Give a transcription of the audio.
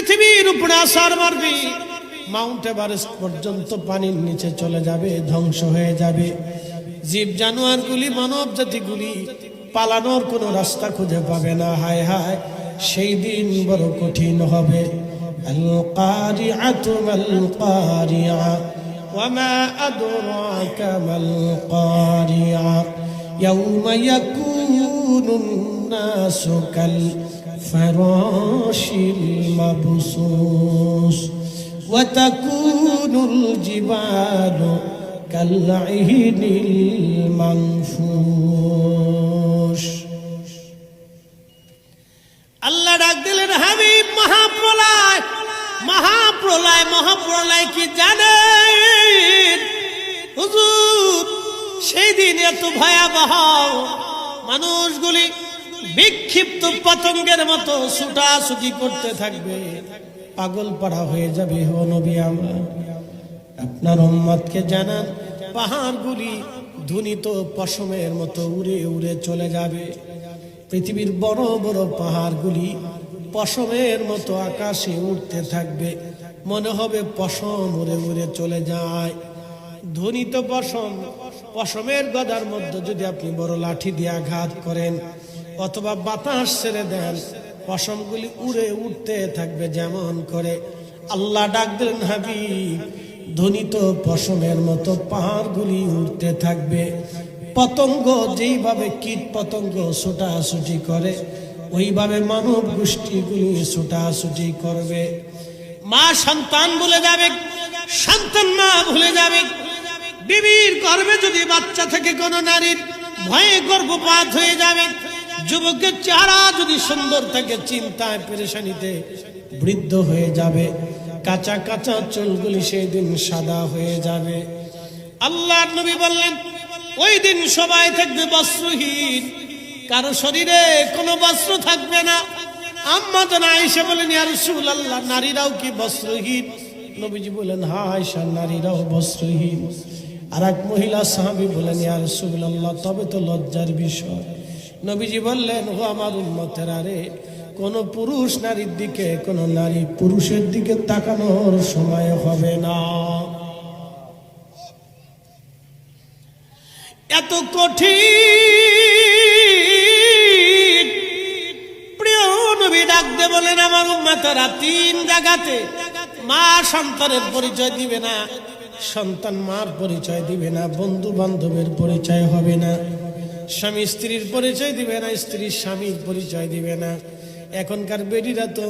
পৃথিবীর উপরে আসার মারবি মাউন্ট এভারেস্ট পর্যন্ত পানির নিচে চলে যাবে ধ্বংস হয়ে যাবে জীব জানোয়ারগুলি মানব জাতিগুলি পালানোর কোনো রাস্তা খুঁজে পাবে না হায় হায় সেই দিন বড় কঠিন হবে আল কারিআতু মাল কারিআ وما أدراك ما القارعة يوم يكون الناس كالفراش المبثوث وتكون الجبال كالعهن المنفوش আল্লাহ ডাক দিলেন হাবিব মহাপ্রলয় মহাপ্রলয় মহাপ্রলয় কি জানেন হুজুর সেই দিন এত ভয়াবহ মানুষগুলি বিক্ষিপ্ত পতঙ্গের মতো ছুটাছুটি করতে থাকবে। পাগল পাড়া হয়ে যাবে ও নবী আমরা। আপনার উম্মতকে জানান, পাহাড়গুলি ধুনিত পশমের মতো উড়ে উড়ে চলে যাবে। পৃথিবীর বড় বড় পাহাড়গুলি পশমের মতো আকাশে উঠতে থাকবে। মনে হবে পশম উড়ে উড়ে চলে যায়। ধ্বনিত পশম, পশমের গদার মধ্যে যদি আপনি বড় লাঠি দিয়ে আঘাত করেন অথবা বাতাস ছেড়ে দেন। পশমগুলি উড়ে উঠতে থাকবে যেমন করে। আল্লাহ ডাক দিলেন, হাবিব ধ্বনিত পশমের মতো পাহাড়গুলি উঠতে থাকবে। পতঙ্গ যেইভাবে কীট পতঙ্গ ছোটাছুটি করে, ওইভাবে মানব গোষ্ঠীগুলি ছোটাছুটি করবে। মা সন্তান ভুলে যাবে, সন্তান মা ভুলে যাবে। বিবির গর্ভে যদি বাচ্চা থেকে কোনো নারীর ভয়ে গর্ভপাত হয়ে যাবে যুবকের চেহারা যদি সুন্দর থাকে, চিন্তায় পেরেশানিতে বৃদ্ধ হয়ে যাবে। কাঁচা কাঁচা চুলগুলি সেই দিন সাদা হয়ে যাবে। আল্লাহ নবী বললেন, ওই দিন সবাই থাকবে বস্ত্রহীন। কারও শরীরে কোনো বস্ত্র থাকবে না। আম্মা তো না এসে বলেন ইয়া রাসূলুল্লাহ, নারীরাও কি বস্ত্রহীন? নবীজি বলেন হ্যাঁ আয়েশা, নারীরাও বস্ত্রহীন। আর এক মহিলা সাহাবী বলেন ইয়া রাসূলুল্লাহ, তবে তো লজ্জার বিষয়। নবীজি বললেন, ও আমার উম্মতের আরে কোন পুরুষ নারীর দিকে, কোন নারী পুরুষের দিকে তাকানোর সময় হবে না। এত কঠিন। প্রিয় নবী ডাকতে বলেন আমার উম্মাতারা তিন জায়গাতে মা সন্তানের পরিচয় দিবে না, সন্তান মার পরিচয় দিবে না বন্ধু বান্ধবের পরিচয় হবে না। স্বামী স্ত্রীর পরিচয় দিবে না স্ত্রীর স্বামীর পরিচয় দিবে না। এখনকার বেডিরা তো